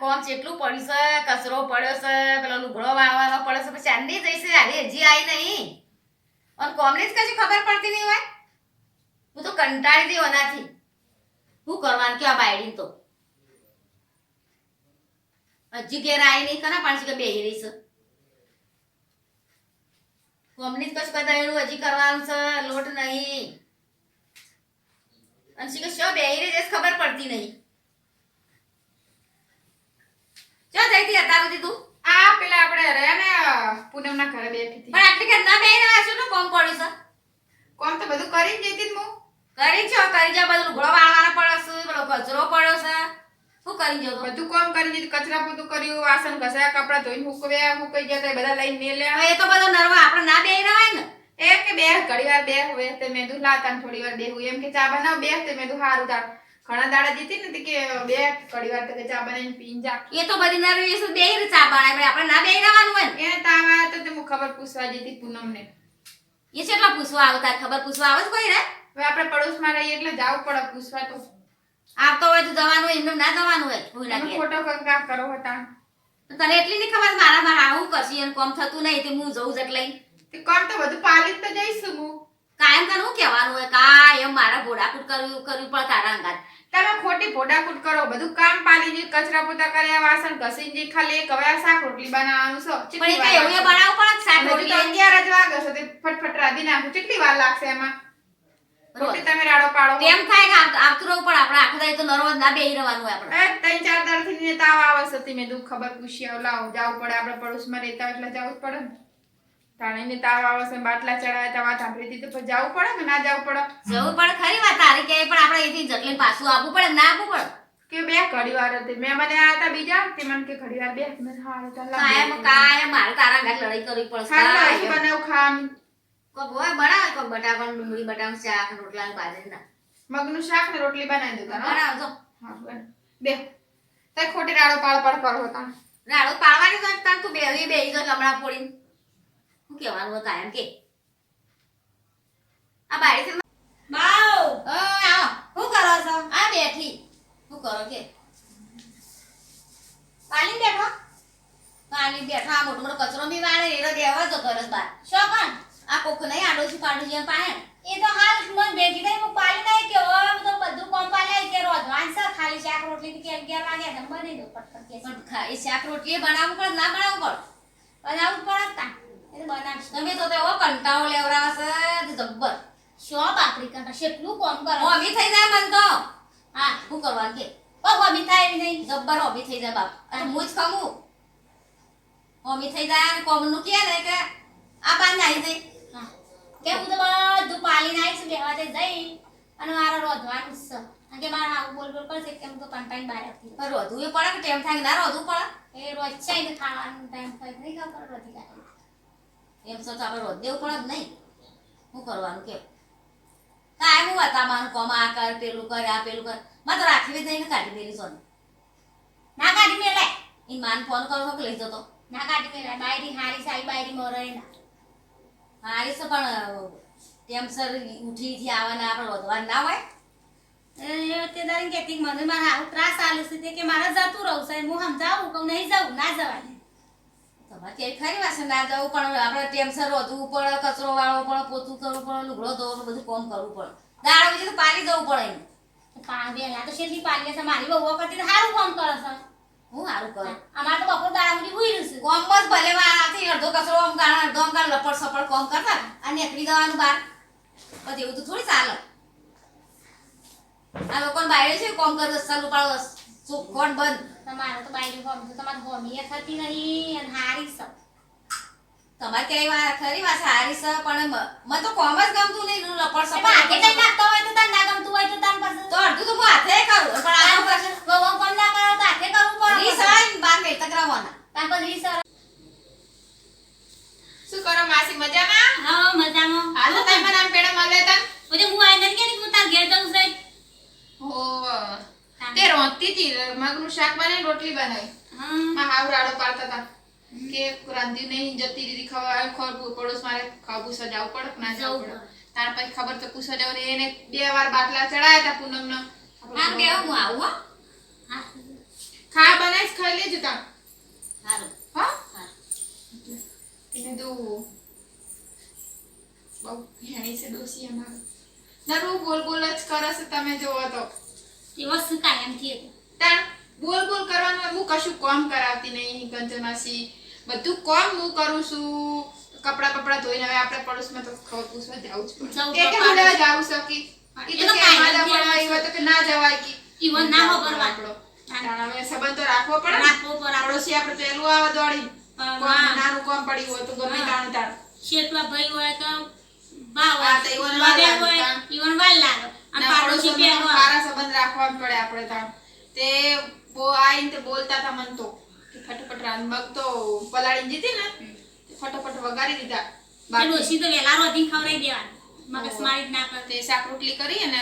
કોમ જેટલું પડ્યું છે કચરો પડ્યો છે પેલો લુગડો વાળવાનો પડ્યો છે, પછી ચાંદી જઈશે હારી હજી આવી નહીં. અને કોમની જ કશું ખબર પડતી નહીં હોય? હું તો કંટાળી દઈ ઓનાથી. હું કરવાનું કે આ બાયડી તો? હજી ઘેર આવી નહીં, કના પાણી કે બેહી રહી છે? કોમની જ કશું બતાવેલું હજી કરવાનું છે, લોટ નહીં. અને શી બેહી રહી છે ખબર પડતી નહીં. ચો થઈ હતી સુધી તું. આ પેલા આપણે રહ્યા ને પૂનમના ઘરે બેઠી હતી. પણ આટલી ઘર ના બેહી રહ્યા શું કોમ પડ્યું છે? કોમ તો બધું કરી જ હતી હું. કરી છો કરી જા બધું ઘોડો વાળવાનો પડ્યો છે બધો કચરો પડ્યો છે. શું કરી જો બધું કોમ કરી દીધું કચરા પોતું કર્યું વાસણ ઘસાયા કપડા ધોઈને હુકવ્યા હુકાઈ ગયા તો એ બધા લઈને મેલ્યા. એ તો બધો નરવા આપણે ના બેહી રહ્યા ને? એ કે બે ઘડી વાર બે હોય તે મેં લાતા થોડી વાર બે હોય એમ કે ચા બનાવ બે તે મેં કીધું હારું તાર ઘણા દાડા જીતી ને તે કે બે કડી વાર કે ચા બનાવીને પીન જા. એ તો બધી ના રહી રહી ચા બનાવે આપણે ના બે રહેવાનું હોય ને. એને તાવ આવ્યા તો તે હું ખબર પૂછવા જતી પૂનમને. એ કેટલા પૂછવા આવતા ખબર પૂછવા આવે કોઈ રે? હવે આપણે પડોશમાં રહીએ એટલે જાવું પડે પૂછવા તો. આવતો હોય તો જવાનું હોય એમને ના જવાનું હોય ભૂલ લાગે. ફોટો કંકા કરો હતા. તને એટલી નહીં ખબર મારા મારા આવું કરશી એમ કોમ થતું નહીં તે હું જઉં જ એટલે. કોમ તો બધું પાલી તો જઈશું હું. કાયમ તને કહેવાનું હોય કાયમ મારા ભોડાકૂટ કરવું કરવી પણ તારા અંગાત. તમે ખોટી ભોડાકૂટ કરો બધું કામ પાલી જી કચરા પોતા કર્યા વાસણ ઘસીને ખાલી એક હવે શાક રોટલી બનાવવાનું છે. પણ એ કઈ એવું? બનાવવું પડે શાક તો રોટલી અગિયાર જ વાગે છે તે ફટફટ રાધી નાખું. કેટલી વાર લાગશે એમાં. રોટલી તમે રાડો પાડો. તેમ થાય કે આવ- આવતું રહેવું પડે આપણે આખો દાય તો નરવા ના બેહી રહેવાનું હોય આપણે. એ ત્રણ ચાર દાડથી ને તાવ આવે છે તે મેં દુઃખ ખબર પૂછી આવ લાવ જાવ પડે આપણે પડોશમાં રહેતા એટલે જવું જ પડે ને. તાણીને તાવ આવે છે બાટલા ચડાવે તમાર વાત દીધું તો જવું પડે કે ના જવું પડે? જવું પડે ખરી વાત તારી કે પણ આપણે અહીંથી જટલીને પાછું આવવું પડે ના આવવું પડે. કે બે ઘડી વાર હતી. મેં મને આયા હતા બીજા? તે મને કે ઘડી વાર બે. મેં હારે ચાલ કાયમ કાયમ મારે તારા અંગાત લડાઈ કરવી પડશે. હા લાવ, કાયમ. ખામ બનાવું બોય બડા બનાવે કોક બટાકાનું ડુંગળી બટાકાનું શાક રોટલા ને ના. મગનું શાક ને રોટલી બનાવી દઉં તારા બનાવજો. હા બે. તે ખોટી રાડો પાળ પાળ કરો હતા રાડો પાળવાની તો તાર તું બે બેહી જો લમણા પોડીને. શું કહેવાનું હતા એમ કે? આ બારી છે બાવ શું કરો છો? આ બેઠી. શું કરો કે? પાલીને બેઠો. પાલી બેઠો. આ મોટો મોટો કચરો બી વાળે એનો દેવા જતો રસ બાર શો પણ? આ કોક નહીં પાડું પાડોશી પાયે એ તો હાલ મન ભેગી થઈ હું પાલી નહીં કે હવે તો બધું કોમ પાલે કે રોજ વાંસા ખાલી શાક રોટલી કે અગિયાર વાગ્યા તમે બની દો પટપટ કે પણ એ શાક રોટલી બનાવવું પડે ના બનાવવું પડે? બનાવવું પડે તો. બનાવશું. તમે તો તેવો કંટાળો લેવડાવે છે જબ્બર. શો બાપરી કરતા કેટલું કોમ કરો? હોમી થઈ જાય મન તો. હા શું કરવાનું કે ઓ હોમી થાય નહીં. જબ્બર હોમી થઈ જાય બાપ. અને હું જ ખમું હોમી થઈ જાય અને કોમનું કે ને કે આ બાર નાઈ જઈ હા. કે હું તો બધું પાલીને આવીશું બેહવા તે જઈ અને મારે રોધવાનું છે. કારણ કે મારા આવું બોલ બોલ કરશે કે હું તો કંટાળી બહાર આવતી રોધવું એ પડે કે ટેમ થાય ના રોધવું પડે? એ રોજ છે ખાવાનું ટાઈમ થાય નહીં ખબર રોધી એમ તો આપણે રોજ દેવું પડે જ નહીં. શું કરવાનું કે કાંઈ હું હતા મારું કોમ આ કર પેલું કર આ પેલું કર. માં તો રાખી દઈને કાઢી દેલી સોન. ના કાઢી મેલે. એ માન ફોન કરો કે લઈ જતો? ના કાઢી મેલે. બાયરી હારી સારી બાયરી મોરે ના. હારી છે પણ ટેમસર ઉઠીથી આવવાના આપણે વધવા ના હોય. એ તે દારી કેતી મને મારા ત્રાસ આલે છે કે મારે જતું રહું છે. હું સમજાવું કહું નહીં જવું? ના જવાય. ક્યાંય ખરી વાત છે ના જવું પણ આપણે ટેમસર વધવું પડે કચરો વાળવો પડે પોતું કરવું પડે લુગડો ધોવાનું બધું કોમ કરવું પડે. દાળ પછી તો પાલી જવું પડે એને પા બેલા તો શેઠી પાલી છે મારી બહુ વખત સારું કામ કરે છે. હું સારું કરું? અમારે તો બપોર દાડા સુધી ભૂઈ રહ્યું છે. કોમ જ ભલે વાળાથી અડધો કચરો આમ ગાળ અડધો આમ ગાળ લપડ સપડ કોમ કરતા અને નીકળી જવાનું બહાર. પછી એવું તો થોડી ચાલે. આ લોકોને બાયરે છે કોમ કરે દસ બંધ? તમારે તો બાયરી હોમ તો તમારે હોમી થતી નહીં અને હારી છે તમારે ક્યાંય વાર ખરી વાત સારી છે પણ મને તો કોમ જ ગમતું નહીં લપડ કઈ હોય તો તાર ના ગમતું હોય તો તાર પાસે. તો અડધું તો હું હાથે કરું પણ આ પછી વહુ ના કરો તો હાથે કરવું પડે. આવે ને બાર તાર પાસે આવે. શું કરો માસી મજામાં? હા મજામાં. હાલ તો તમે મને આમ પેડા મળે તા હું આઈ નથી કે હું તાર ઘેર જઉં છે હો તે રોંધતી હતી મગનું શાક બનાવી રોટલી બનાવી. હા. માં હાવ રાડો પાડતા હતા કે રાંધી નહીં જતી દીદી ખબર ખબર પડોશ મારે ખાવું સજાવું પડે ના જવું પડે. તાર પછી ખબર તો પૂછવા જાવ ને એને બે વાર બાટલા ચડાયા હતા પૂનમનો. હા બે હું આવું હા. ખા બનાવીશ ખાઈ લેજો તા હા? એને બહુ હેણી છે ડોસી અમારું. દરરોજ બોલ બોલ જ કરશે તમે જોવો તો. એવો શું કાયમથી હતો તાણ બોલ બોલ કરવાનું હું કશું કોમ કરાવતી નહીં કંચનાસી બધું કોમ હું કરું છું. કપડા કપડા ધોઈને હવે આપણે પડોશમાં તો ખબર પૂછવા જાવું જ પડે. તો હું ના જાઉં એ તો કે કાંઈ પણ એવા તો કે ના જવાય કે. ઈવન ના ખબર વાપડો તાણ હવે સંબંધ તો રાખવો પડે. રાખવો પડે. પડોશી આપણે પહેલું આવે દોડી. નાનું કામ પડ્યું હોય તો ગમે. તાણ તાણ. શેઠવા ભાઈ હોય તો બા હોય. ઈવન વાર લડે લાગે સારા સંબંધ રાખવા પડે આપણે ત્યાં તે બો આ રીતે બોલતા હતા મન તો કે ફટાફટ રાંધમગ તો પલાળી દીધી ને તે ફટાફટ વગાડી દીધા. તે બાકી તો વેલા રોધી ખવડાવી દેવાનું. મગજ મારી ના કરે. શાક રોટલી કરી અને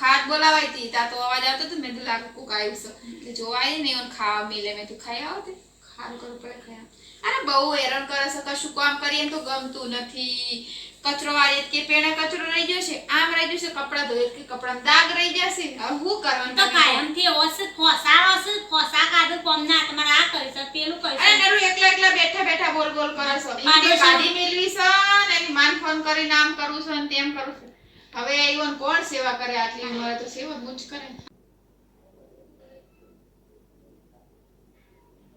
ખાત બોલાવાઈ હતી. ત્યાં તો અવાજ આવતો હતો મેં તો લાગે કોક આવ્યું છે. એટલે જોવા આવી ને ખાવા મિલે. મેં તું ખાઈ આવતી તે. ખારું કરવું પડે આવો. અરે બહુ હેરાન કરે છે કશું કામ કરીએ તો ગમતું નથી. કચરો વાળીએ કે પેણા કચરો રહી જશે આમ રહી જશે કપડા ધોઈએ કે કપડામાં દાગ રહી જશે હવે શું કરવાનું તો? કાયમથી ઓસ ફોસારો છે ફોસા કાઢો પમના તમારે આ કરી છે પેલું કરી અરે નરું એકલા એકલા બેઠા બેઠા બોલ બોલ કરે છે. કે ગાડી મેલવી છે ને એની માન ફોન કરીને આમ કરું છું ને તેમ કરું છું. હવે ઈવન કોણ સેવા કરે આટલી ઉંમરે તો સેવા મુજ કરે.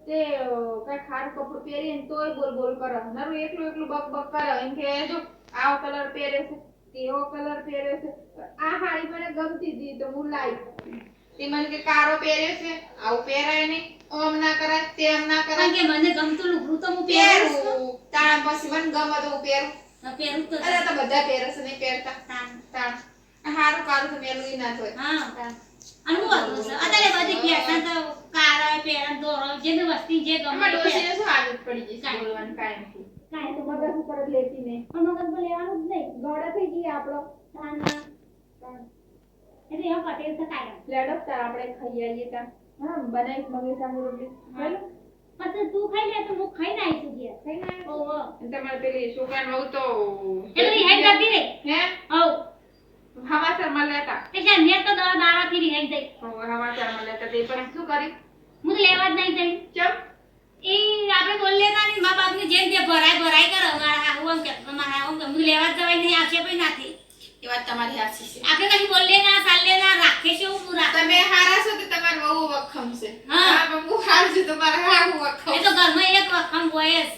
તે કઈ ખારું કપડું પહેરીએ ને તોય બોલ બોલ કરે. નરું એકલું એકલું બક બક કરે. એમ કે જો આવો કલર પહેરે છે. તેવો કલર પહેરે છે. આ હાડી મને ગમતી હતી તો હું લાવી. તે મને કે કારો પહેરે છે. આવું પહેરાય નહીં. ઓમ ના કરાય તેમ ના કરાય. કે મને ગમતું લુગડું તો હું પહેરું તાણા પછી મને ગમે તો હું પહેરું. પહેરું તો અરે તો બધા પહેરે છે નહીં પહેરતા. તાણ. તાણ. હારું કારું તો મેલું ના થાય હા. હતું છે. અત્યારે બધી ફેશન તો કારા પહેરણ દોરો જે વસ્તી જે ગમે આમાં એ શું આદત પડી જશે બોલવાનું કાયમથી. કાંઈ તો મગજ ઉપર જ લેતી ને. પણ મગજ પર લેવાનું જ નહીં. ગોળા થઈ ગઈ આપણો. તાણ ના. એટલે એમ પટેલ છે કાયમ લેડો તાર આપણે ખાઈ આવીએ તા હા બનાવી મગજ સામે રોટલી. ખાઈ પછી તું ખાઈ લે તો હું ખાઈને આવીશું ગયા ખાઈ ના ઓહો. તમારે પેલી છોકરાને વહુ તો એટલે હેડ કરતી રે હે? હવ હવાસરમાં લેતા. એટલે મેં તો દવા દાડાથી રિહાઈ જઈ હવે હવાસરમાં લેતા. તે પણ શું કરી હું લેવા જ નહીં જઈ. ચમ. એ આપણે બોલ લેતા નહીં મા બાપની જેમ જે ભરાય ભરાય કરે. અમારા આવું આમ કે અમારા આવું કે. હું લેવા જ જવાય નહીં આક્ષેપ પણ નથી. એ વાત તમારી હાસી છે. આપણે કશું બોલ લેના સાલ લેના રાખે છે એવું પૂરા તમે હારા છો તો તમારે બહુ વખમ છે. હા. હા પણ હું હાર છું તો મારે હારું વખમ એ તો ઘરમાં એક વખમ હોય જ.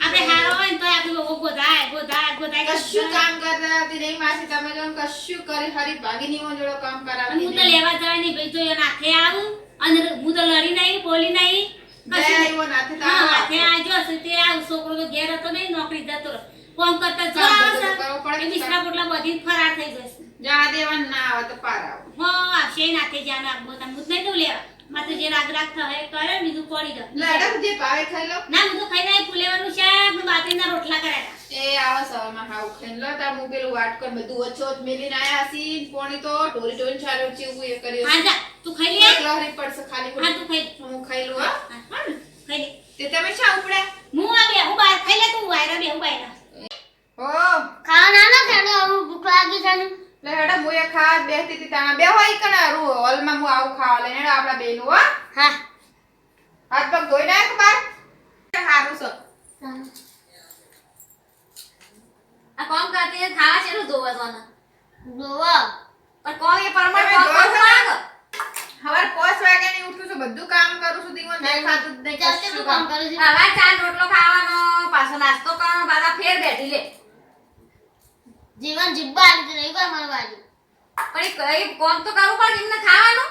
આપણે હારો હોય ને તો આપણે બહુ ગોધાય ગોધાય ગોધાય કશું કામ કરતા હતી નહીં માસી તમે જો કશું કરી હરી ભાગીની માં જોડો કામ અને હું તો લેવા જવાય નહીં ભાઈ જો એ નાથે આવું અને હું તો લડી નહીં બોલી નહીં છોકરો તો ઘેર હતો નહીં નોકરી જતો. કોમ કરતા જો કામ આવશે. બધું કરવું પડે પોટલા બધી ફરાર થઈ જશે. જવા દેવાન ના આવે તો પાર આવો. હો આવશે જાને આપો તમે હું નહીં દઉં લેવા. તો જે રાગ રાગ થાય કરે બીજું પડી દે મેડમ જે ભાવે ખાઈ લો ના હું તો ખાઈ નહીં ફુલેવાનું શાક ને બાજરીના રોટલા કર્યા એ આવો સવારમાં હાવ ખાઈ લો તાર હું પેલું વાટ કર બધું ઓછો જ મેલીને આયા સી પોણી તો ઢોરી ઢોરી ચાલ્યો એવું એ કર્યો હા જા તું ખાઈ લે. એકલો હરી પડશે ખાલી હા તું ખાઈ હા હા, હા ને? ખાઈ લે તે તમે શા ઉપડ્યા હું આ બે હું બહાર ખાઈ લે તું વાયરા બે હું વાયરા ઓ ખાવા ના ખાને હવે ભૂખ લાગી છે ને લે હેડા મુએ ખાવા જ બેસતી હતી તાણા બે હોય કણા રૂ હોલમાં હું આવું ખાવા લઈને હેડા આપણા બેનું હો હા હાથ પગ ધોઈ નાખ બાર હારું છે આ કોમ કરતી હોય, ખાવા નું ધોવા જોવાના? ધોવા પણ કોમ એ પરમાણ તમે કોમ માંગ. હવાર પાંચ વાગે ની ઉઠું છું બધું કામ કરું છું દીવો દેખાતું ખાતું નહીં ચાલતે કશું કામ. કરું છું હવાર ચા રોટલો ખાવાનો પાછો નાસ્તો કરવાનો પાછા ફેર બેઠી લે જીવન જીબ્બા આવી નહીં કોઈ મારી બાજુ પણ એ કઈ કોમ તો કરવું પડે એમને ખાવાનું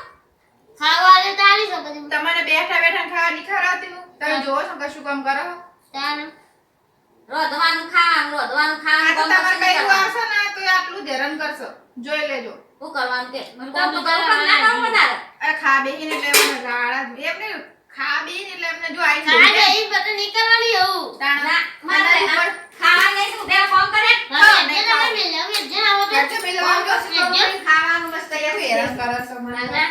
ખાવા આવે તો આવી શકે તમારે બેઠા બેઠા ખાવા નહીં ખવડાવતી હું તમે જોવો છો કશું કામ કરો છો? તાણ. રોધવાનું ખાવાનું રોધવાનું આ તો ખાવાનું તમારે કોમ નહીં આવશે ને તો આટલું જ કરશો. જોઈ લેજો. હું કરવાનું કે મને તો તો કોમ કરવું ના પડે તારે? આ ખા બેહીને એટલે એમને રાડા એમને ખા બેહીને એટલે એમને જો આઈ ખાવા ના એ બધું નીકળવાની હું તાણા. મારે ઉપર ખાવા નહીં તું બે ફોન કરે. હા, મેં જે તમે મેળવ્યું, જે આવો તો મેં છે, ખાવાનું બસ તૈયાર હેરાન કરશો મને.